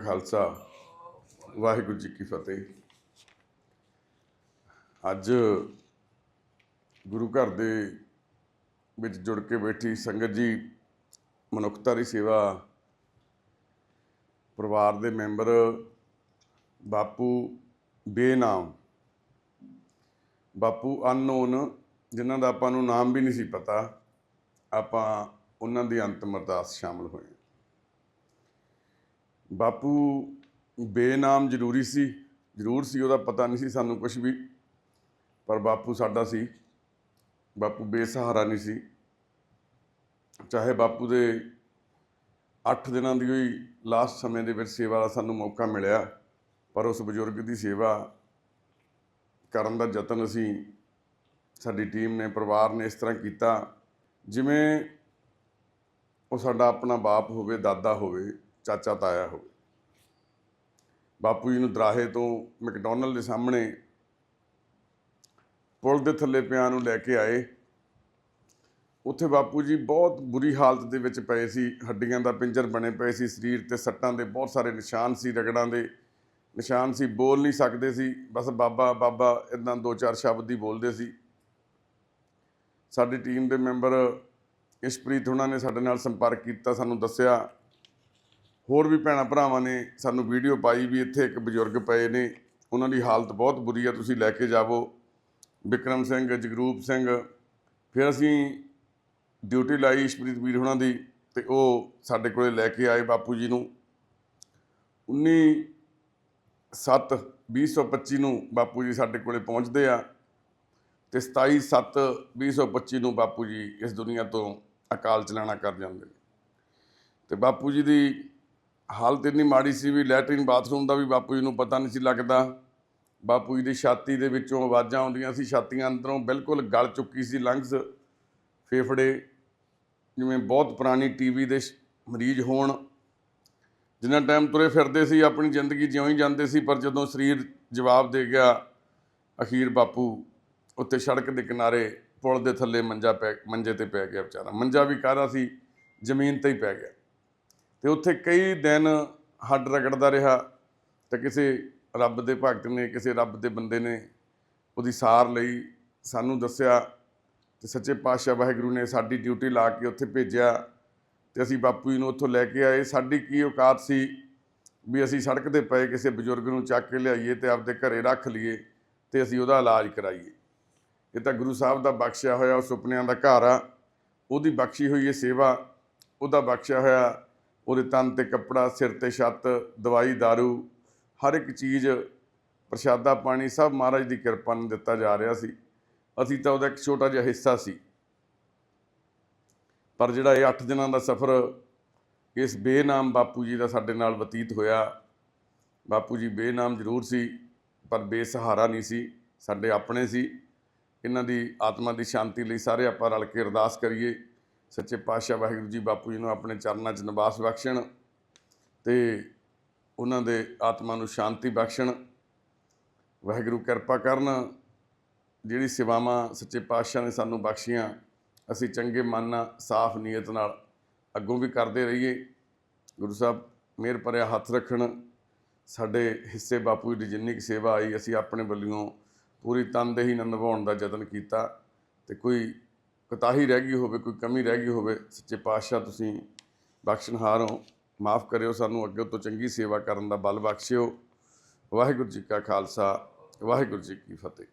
ਖਾਲਸਾ, ਵਾਹਿਗੁਰੂ ਜੀ ਕੀ ਫਤਿਹ। ਅੱਜ ਗੁਰੂ ਘਰ ਦੇ ਵਿੱਚ ਜੁੜ ਕੇ ਬੈਠੀ ਸੰਗਤ ਜੀ ਮਨੁੱਖਤਾ ਦੀ ਸੇਵਾ, ਪਰਿਵਾਰ ਦੇ ਮੈਂਬਰ, ਬਾਪੂ ਬੇਨਾਮ। ਬਾਪੂ ਅਨਨੋਨ, ਜਿਨ੍ਹਾਂ ਦਾ ਆਪਾਂ ਨੂੰ ਨਾਮ ਵੀ ਨਹੀਂ ਸੀ ਪਤਾ, ਆਪਾਂ ਉਹਨਾਂ ਦੀ ਅੰਤਮ ਅਰਦਾਸ ਸ਼ਾਮਲ ਹੋਏ ਬਾਪੂ, ਬੇਨਾਮ ਜ਼ਰੂਰੀ ਸੀ, ਜ਼ਰੂਰ ਸੀ, ਉਹਦਾ ਪਤਾ ਨਹੀਂ ਸੀ ਸਾਨੂੰ ਕੁਝ ਵੀ, ਪਰ ਬਾਪੂ ਸਾਡਾ ਸੀ। ਬਾਪੂ ਬੇਸਹਾਰਾ ਨਹੀਂ ਸੀ। ਚਾਹੇ ਬਾਪੂ ਦੇ 8 ਦਿਨਾਂ ਦੀ ਹੋਈ ਲਾਸਟ ਸਮੇਂ ਦੇ ਵਿੱਚ ਸੇਵਾ ਦਾ ਸਾਨੂੰ ਮੌਕਾ ਮਿਲਿਆ, ਪਰ ਉਸ ਬਜ਼ੁਰਗ ਦੀ ਸੇਵਾ ਕਰਨ ਦਾ ਯਤਨ ਅਸੀਂ, ਸਾਡੀ ਟੀਮ ਨੇ, ਪਰਿਵਾਰ ਨੇ ਇਸ ਤਰ੍ਹਾਂ ਕੀਤਾ, ਜਿਵੇਂ ਉਹ ਸਾਡਾ ਆਪਣਾ ਬਾਪ ਹੋਵੇ, ਦਾਦਾ ਹੋਵੇ ਚਾਚਾ ਤਾਇਆ ਹੋਵੇ। ਬਾਪੂ ਜੀ ਨੂੰ ਦਰਾਹੇ ਤੋਂ ਮੈਕਡੋਨਲਡ ਦੇ ਸਾਹਮਣੇ ਪੁਲ ਦੇ ਥੱਲੇ ਪਿਆ ਨੂੰ ਲੈ ਕੇ ਆਏ। ਉੱਥੇ ਬਾਪੂ ਜੀ ਬਹੁਤ ਬੁਰੀ ਹਾਲਤ ਦੇ ਵਿੱਚ ਪਏ ਸੀ। ਹੱਡੀਆਂ ਦਾ ਪਿੰਜਰ ਬਣੇ ਪਏ ਸੀ। ਸਰੀਰ ਤੇ ਸੱਟਾਂ ਦੇ ਬਹੁਤ ਸਾਰੇ ਨਿਸ਼ਾਨ ਸੀ, ਰਗੜਾਂ ਦੇ ਨਿਸ਼ਾਨ ਸੀ। ਬੋਲ ਨਹੀਂ ਸਕਦੇ ਸੀ। ਬਸ ਬਾਬਾ ਬਾਬਾ ਇਦਾਂ ਦੋ ਚਾਰ ਸ਼ਬਦ ਹੀ ਬੋਲਦੇ ਸੀ। ਸਾਡੀ ਟੀਮ ਦੇ ਮੈਂਬਰ ਇਸ਼ਪ੍ਰੀਤ ਉਹਨਾਂ ਨੇ ਸਾਡੇ ਨਾਲ ਸੰਪਰਕ ਕੀਤਾ, ਸਾਨੂੰ ਦੱਸਿਆ ਹੋਰ ਵੀ ਭੈਣਾਂ ਭਰਾਵਾਂ ਨੇ ਸਾਨੂੰ ਵੀਡੀਓ ਪਾਈ ਵੀ ਇੱਥੇ ਇੱਕ ਬਜ਼ੁਰਗ ਪਏ ਨੇ। ਉਹਨਾਂ ਦੀ ਹਾਲਤ ਬਹੁਤ ਬੁਰੀ ਆ, ਤੁਸੀਂ ਲੈ ਕੇ ਜਾਵੋ। ਵਿਕਰਮ ਸਿੰਘ, ਜਗਰੂਪ ਸਿੰਘ, ਫਿਰ ਅਸੀਂ ਡਿਊਟੀ ਲਾਈ ਇਸ਼ਪ੍ਰੀਤ ਵੀਰ ਉਹਨਾਂ ਦੀ ਤੇ ਉਹ ਸਾਡੇ ਕੋਲੇ ਲੈ ਕੇ ਆਏ ਬਾਪੂ ਜੀ ਨੂੰ। 19 7 2025 ਨੂੰ ਬਾਪੂ ਜੀ ਸਾਡੇ ਕੋਲੇ ਪਹੁੰਚਦੇ ਆ ਤੇ 27 7 2025 ਨੂੰ ਬਾਪੂ ਜੀ ਇਸ ਦੁਨੀਆ ਤੋਂ ਅਕਾਲ ਚਲਾਣਾ ਕਰ ਜਾਂਦੇ ਨੇ। ਤੇ ਬਾਪੂ ਜੀ ਦੀ ਹਾਲਤ ਇੰਨੀ ਮਾੜੀ ਸੀ ਵੀ ਲੈਟਰਿਨ ਬਾਥਰੂਮ ਦਾ ਵੀ ਬਾਪੂ ਜੀ ਨੂੰ ਪਤਾ ਨਹੀਂ ਸੀ ਲੱਗਦਾ। ਬਾਪੂ ਜੀ ਦੀ ਛਾਤੀ ਦੇ ਵਿੱਚੋਂ ਆਵਾਜ਼ਾਂ ਆਉਂਦੀਆਂ ਸੀ, ਛਾਤੀਆਂ ਅੰਦਰੋਂ ਬਿਲਕੁਲ ਗਲ ਚੁੱਕੀ ਸੀ ਲੰਗਸ, ਫੇਫੜੇ, ਜਿਵੇਂ ਬਹੁਤ ਪੁਰਾਣੀ ਟੀਵੀ ਦੇ ਸ਼- ਮਰੀਜ਼ ਹੋਣ। ਜਿੰਨਾ ਟਾਈਮ ਤੁਰੇ ਫਿਰਦੇ ਸੀ, ਆਪਣੀ ਜ਼ਿੰਦਗੀ ਜਿਉਂ ਹੀ ਜਾਂਦੇ ਸੀ, ਪਰ ਜਦੋਂ ਸਰੀਰ ਜਵਾਬ ਦੇ ਗਿਆ, ਅਖੀਰ ਬਾਪੂ ਉੱਤੇ ਸੜਕ ਦੇ ਕਿਨਾਰੇ ਪੁਲ ਦੇ ਥੱਲੇ ਮੰਜਾ ਪੈ, ਮੰਜੇ ਤੇ ਪੈ ਗਿਆ ਵਿਚਾਰਾ। ਮੰਜਾ ਵੀ ਕਾਹਦਾ ਸੀ? ਜ਼ਮੀਨ ਤੇ ਹੀ ਪੈ ਗਿਆ। ਤੇ ਉੱਥੇ ਕਈ ਦਿਨ ਹੱਡ ਰਗੜਦਾ ਰਿਹਾ ਤੇ ਕਿਸੇ ਰੱਬ ਦੇ ਭਗਤ ਨੇ, ਕਿਸੇ ਰੱਬ ਦੇ ਬੰਦੇ ਨੇ ਉਹਦੀ ਸਾਰ ਲਈ ਸਾਨੂੰ ਦੱਸਿਆ ਤੇ ਸੱਚੇ ਪਾਤਸ਼ਾਹ ਵਾਹਿਗੁਰੂ ਨੇ ਸਾਡੀ ਡਿਊਟੀ ਲਾ ਕੇ ਉੱਥੇ ਭੇਜਿਆ ਤੇ ਅਸੀਂ ਬਾਪੂ ਜੀ ਨੂੰ ਉੱਥੋਂ ਲੈ ਕੇ ਆਏ। ਸਾਡੀ ਕੀ ਔਕਾਤ ਸੀ ਵੀ ਅਸੀਂ ਸੜਕ ਤੇ ਪਏ, ਕਿਸੇ ਬਜ਼ੁਰਗ ਨੂੰ ਚੱਕ ਕੇ ਲਿਆਈਏ ਤੇ ਆਪਦੇ ਘਰੇ ਰੱਖ ਲਈਏ ਤੇ ਅਸੀਂ ਉਹਦਾ ਇਲਾਜ ਕਰਾਈਏ। ਇਹ ਤਾਂ ਗੁਰੂ ਸਾਹਿਬ ਦਾ ਬਖਸ਼ਿਆ ਹੋਇਆ, ਉਹ ਸੁਪਨਿਆਂ ਦਾ ਘਰ ਆ ਉਹਦੀ ਬਖਸ਼ੀ ਹੋਈ ਇਹ ਸੇਵਾ, ਉਹਦਾ ਬਖਸ਼ਿਆ ਹੋਇਆ ਉਹਦੇ ਤਨ ਤੇ ਕੱਪੜਾ, ਸਿਰ ਤੇ ਛੱਤ, ਦਵਾਈ, दारू, ਹਰ ਇੱਕ ਚੀਜ਼, ਪ੍ਰਸ਼ਾਦਾ ਪਾਣੀ, ਸਭ ਮਹਾਰਾਜ ਦੀ ਕਿਰਪਾ ਨਾਲ ਦਿੱਤਾ ਜਾ ਰਿਹਾ ਸੀ। ਅਸੀਂ ਤਾਂ ਉਹਦਾ ਇੱਕ ਛੋਟਾ ਜਿਹਾ ਹਿੱਸਾ ਸੀ। ਪਰ ਜਿਹੜਾ ਇਹ 8 ਦਿਨਾਂ ਦਾ ਸਫ਼ਰ, ਇਸ ਬੇਨਾਮ ਬਾਪੂ ਜੀ ਦਾ ਸਾਡੇ ਨਾਲ ਬਤੀਤ ਹੋਇਆ। ਬਾਪੂ ਜੀ ਬੇਨਾਮ ਜ਼ਰੂਰ ਸੀ, ਪਰ ਬੇਸਹਾਰਾ ਨਹੀਂ ਸੀ, ਸਾਡੇ ਆਪਣੇ ਸੀ। ਇਹਨਾਂ ਦੀ ਆਤਮਾ ਦੀ ਸ਼ਾਂਤੀ ਲਈ ਸਾਰੇ ਆਪਾਂ ਰਲ ਕੇ ਅਰਦਾਸ ਕਰੀਏ। ਸੱਚੇ ਪਾਤਸ਼ਾਹ ਵਾਹਿਗੁਰੂ ਜੀ ਬਾਪੂ ਜੀ ਨੂੰ ਆਪਣੇ ਚਰਨਾਂ 'ਚ ਨਿਵਾਸ ਬਖਸ਼ਣ ਤੇ ਉਹਨਾਂ ਦੇ ਆਤਮਾ ਨੂੰ ਸ਼ਾਂਤੀ ਬਖਸ਼ਣ, ਵਾਹਿਗੁਰੂ ਕਿਰਪਾ ਕਰਨ, ਜਿਹੜੀ ਸੇਵਾਵਾਂ ਸੱਚੇ ਪਾਤਸ਼ਾਹ ਨੇ ਸਾਨੂੰ ਬਖਸ਼ੀਆਂ, ਅਸੀਂ ਚੰਗੇ ਮਨ ਨਾਲ, ਸਾਫ਼ ਨੀਅਤ ਨਾਲ ਅੱਗੋਂ ਵੀ ਕਰਦੇ ਰਹੀਏ। ਗੁਰੂ ਸਾਹਿਬ, ਮਿਹਰ ਭਰਿਆ ਹੱਥ ਰੱਖਣ। ਸਾਡੇ ਹਿੱਸੇ ਬਾਪੂ ਜੀ ਦੀ ਜਿੰਨੀ ਕੁ ਸੇਵਾ ਆਈ, ਅਸੀਂ ਆਪਣੇ ਵੱਲੋਂ ਪੂਰੀ ਤਨਦੇਹੀ ਨਾਲ ਨਿਭਾਉਣ ਦਾ ਯਤਨ ਕੀਤਾ ਤੇ ਕੋਈ ਕੋਤਾਹੀ ਰਹਿ ਗਈ ਹੋਵੇ, ਕੋਈ ਕਮੀ ਰਹਿ ਗਈ ਹੋਵੇ, ਸੱਚੇ ਪਾਤਸ਼ਾਹ ਤੁਸੀਂ ਬਖਸ਼ਣਹਾਰ ਹੋ। ਮਾਫ ਕਰਿਓ ਸਾਨੂੰ, ਅੱਗੇ ਤੋਂ ਚੰਗੀ ਸੇਵਾ ਕਰਨ ਦਾ ਬਲ ਬਖਸ਼ਿਓ। ਵਾਹਿਗੁਰੂ ਜੀ ਕਾ ਖਾਲਸਾ, ਵਾਹਿਗੁਰੂ ਜੀ ਕੀ ਫਤਿਹ।